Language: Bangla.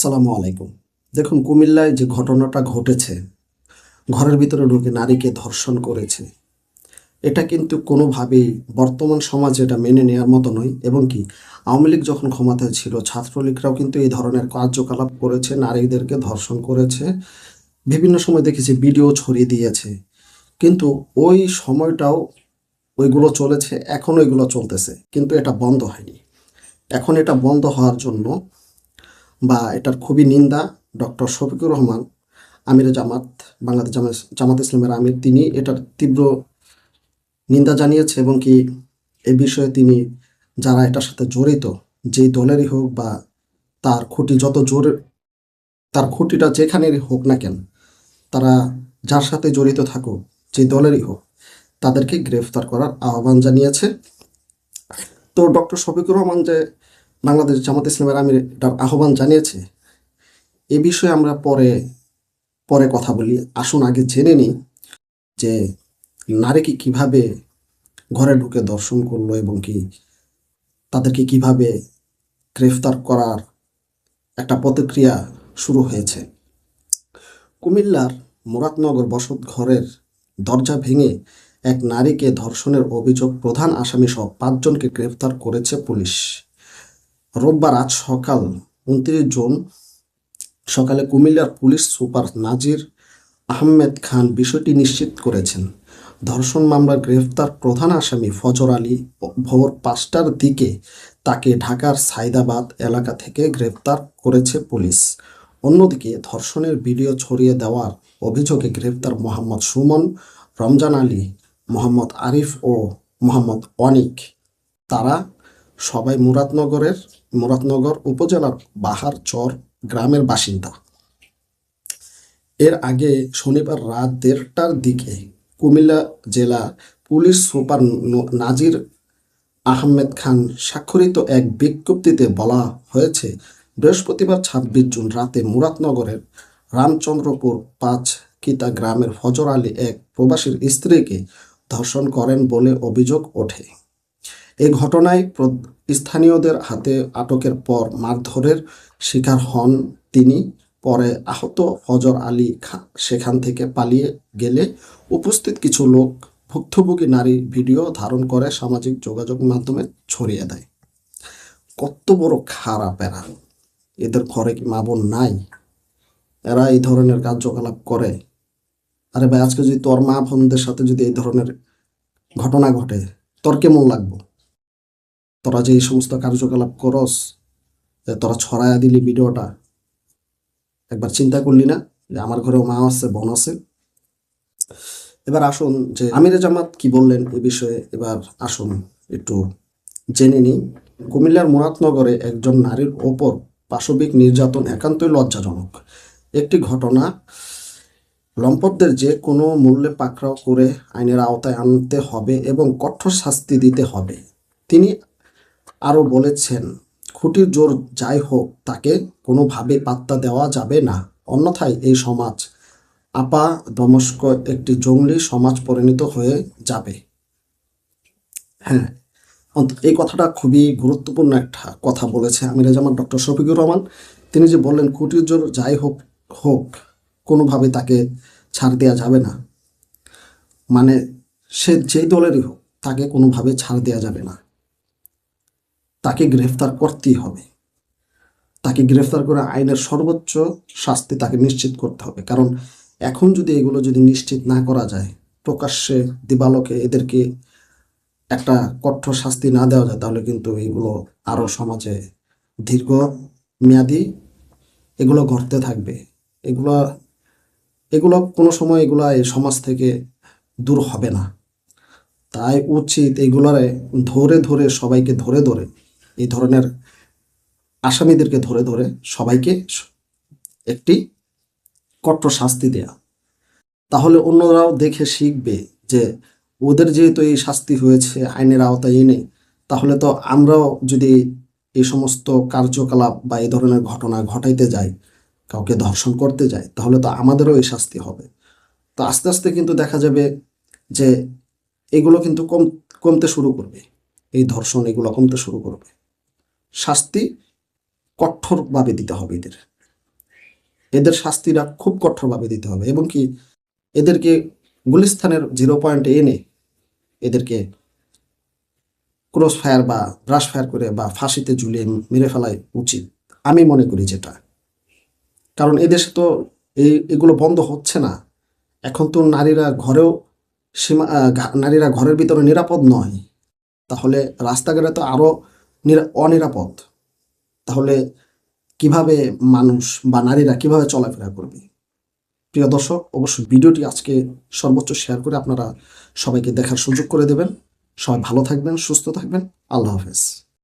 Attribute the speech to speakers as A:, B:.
A: আসসালামু আলাইকুম। দেখুন, কুমিল্লায় যে ঘটনাটা ঘটেছে, ঘরের ভিতরে ঢুকে নারীকে ধর্ষণ করেছে, এটা কিন্তু কোনোভাবেই বর্তমান সমাজে এটা মেনে নেওয়ার মতো নয়। এবং কি, আওয়ামী লীগ যখন ক্ষমতায় ছিল, ছাত্রলীগরাও কিন্তু এই ধরনের কার্যকলাপ করেছে, নারীদেরকে ধর্ষণ করেছে, বিভিন্ন সময় দেখেছি ভিডিও ছড়িয়ে দিয়েছে। কিন্তু ওই সময়টাও ওইগুলো চলেছে, এখন ওইগুলো চলতেছে, কিন্তু এটা বন্ধ হয়নি। এখন এটা বন্ধ হওয়ার জন্য বা এটার খুবই নিন্দা ডক্টর শফিকুর রহমান, আমির জামাত, বাংলাদেশ জামাত জামাত ইসলামের আমির। তিনি এটার তীব্র নিন্দা জানিয়েছে এবং কি এ বিষয়ে তিনি যারা এটার সাথে জড়িত, যেই দলেরই হোক বা তার খুঁটি যত জোর, তার খুঁটিটা যেখানেরই হোক না কেন, তারা যার সাথে জড়িত থাকুক যে দলেরই হোক, তাদেরকে গ্রেফতার করার আহ্বান জানিয়েছে। তো ডক্টর শফিকুর রহমান যে বাংলাদেশ জামাত ইসলামের আমির এটার আহ্বান জানিয়েছে। এ বিষয়ে আমরা পরে পরে কথা বলি। আসুন আগে জেনে নিই যে নারীকে কীভাবে ঘরে ঢুকে দর্শন করল এবং কি তাদেরকে কীভাবে গ্রেফতার করার একটা প্রতিক্রিয়া শুরু হয়েছে। কুমিল্লার মুরাদনগর বসত ঘরের দরজা ভেঙে এক নারীকে ধর্ষণের অভিযোগ প্রধান আসামি সহ পাঁচজনকে গ্রেফতার করেছে পুলিশ। রোববার আজ সকাল উনত্রিশ জুন সকালে কুমিল্লার পুলিশ সুপার নাজির আহমেদ খান বিষয়টি নিশ্চিত করেছেন। ধর্ষণ মামলার গ্রেফতার প্রধান আসামি ফজর আলী ভোর পাঁচটার দিকে তাকে ঢাকার সাইদাবাদ এলাকা থেকে গ্রেফতার করেছে পুলিশ। অন্যদিকে ধর্ষণের ভিডিও ছড়িয়ে দেওয়ার অভিযোগে গ্রেফতার মোহাম্মদ সুমন, রমজান আলী, মোহাম্মদ আরিফ ও মোহাম্মদ অনিক। তারা সবাই মুরাদনগরের, মুরাদনগর উপজেলার বাহার চর গ্রামের বাসিন্দা। এর আগে শনিবার রাত দেড়টার দিকে কুমিল্লা জেলা পুলিশ সুপার নাজির আহমেদ খান স্বাক্ষরিত এক বিজ্ঞপ্তিতে বলা হয়েছে, বৃহস্পতিবার ছাব্বিশ জুন রাতে মুরাদনগরের রামচন্দ্রপুর পাঁচ কিতা গ্রামের ফজর আলী এক প্রবাসীর স্ত্রীকে ধর্ষণ করেন বলে অভিযোগ ওঠে। এই ঘটনায় স্থানীয়দের হাতে আটকের পর মারধরের শিকার হন তিনি। পরে আহত ফজর আলী সেখান থেকে পালিয়ে গেলে উপস্থিত কিছু লোক ভুক্তভোগী নারী ভিডিও ধারণ করে সামাজিক যোগাযোগ মাধ্যমে ছড়িয়ে দেয়। কত বড় খারাপ এরা। এদের ঘরে কি মা বোন নাই? এরা এই ধরনের কার্যকলাপ করে। আরে ভাই, আজকে যদি তোর মা বোনদের সাথে যদি এই ধরনের ঘটনা ঘটে, তোর কেমন লাগবো? তোরা যে এই সমস্ত কার্যকলাপ করস তোরা ছড়ায়া দিলি ভিডিওটা, একবার চিন্তা করলি না যে আমার ঘরেও মা আছে, বোন আছে? এবার আসুন যে আমিরে জামাত কি বললেন এ বিষয়ে, এবার আসুন একটু জেনে নিই। কুমিল্লার মুরাদনগরে একজন নারীর ওপর পাশবিক নির্যাতন একান্তই লজ্জাজনক। একটি ঘটনা, লম্পটদের যে কোনো মূল্যে পাকড়াও করে আইনের আওতায় আনতে হবে এবং কঠোর শাস্তি দিতে হবে। তিনি আরও বলেছেন, খুঁটির জোর যাই হোক, তাকে কোনোভাবে পাত্তা দেওয়া যাবে না। অন্যথায় এই সমাজ আপা দমস্ক একটি জঙ্গলি সমাজ পরিণত হয়ে যাবে। হ্যাঁ এই কথাটা খুবই গুরুত্বপূর্ণ একটা কথা বলেছে আমির জামান ডক্টর শফিকুর রহমান। তিনি যে বললেন, খুঁটির জোর যাই হোক হোক, কোনোভাবে তাকে ছাড় দেওয়া যাবে না। মানে সে যেই দলেরই হোক, তাকে কোনোভাবে ছাড় দেওয়া যাবে না। তাকে গ্রেফতার করতেই হবে। তাকে গ্রেফতার করে আইনের সর্বোচ্চ শাস্তি তাকে নিশ্চিত করতে হবে। কারণ এখন যদি এগুলো যদি নিশ্চিত না করা যায়, প্রকাশ্যে দিবালোকে এদেরকে একটা কঠোর শাস্তি না দেওয়া যায়, তাহলে কিন্তু এগুলো আরও সমাজে দীর্ঘ মেয়াদি এগুলো ঘটতে থাকবে। এগুলো এগুলো কোনো সময় এগুলো এই সমাজ থেকে দূর হবে না। তাই উচিত এগুলারে ধরে ধরে সবাইকে ধরে ধরে এই ধরনের আসামিদেরকে ধরে ধরে সবাইকে একটি কঠোর শাস্তি দেয়া। তাহলে অন্যরাও দেখে শিখবে যে ওদের যেহেতু এই শাস্তি হয়েছে, আইনের আওতায় এনে, তাহলে তো আমরাও যদি এই সমস্ত কার্যকলাপ বা এই ধরনের ঘটনা ঘটাইতে যাই, কাউকে ধর্ষণ করতে যাই, তাহলে তো আমাদেরও এই শাস্তি হবে। তো আস্তে আস্তে কিন্তু দেখা যাবে যে এগুলো কিন্তু কম, কমতে শুরু করবে। এই ধর্ষণ এগুলো কমতে শুরু করবে। শাস্তি কঠোরভাবে দিতে হবে এদের। এদের শাস্তিটা খুব কঠোরভাবে দিতে হবে এবং কি এদেরকে গুলিস্তানের জিরো পয়েন্টে এনে এদেরকে ক্রস ফায়ার বা ব্রাশ ফায়ার করে বা ফাঁসিতে ঝুলিয়ে মেরে ফেলাই উচিত। আমি মনে করি যেটা। কারণ এদেশে তো এই এগুলো বন্ধ হচ্ছে না। এখন তো নারীরা ঘরেও সীমা নারীরা ঘরের ভিতরে নিরাপদ নয়। তাহলে রাস্তাঘাটে তো আরও নিরা- অনিরাপদ। তাহলে কীভাবে মানুষ বা নারীরা কীভাবে চলাফেরা করবে? প্রিয় দর্শক, অবশ্যই ভিডিওটি আজকে সর্বোচ্চ শেয়ার করে আপনারা সবাইকে দেখার সুযোগ করে দেবেন। সবাই ভালো থাকবেন, সুস্থ থাকবেন। আল্লাহ হাফেজ।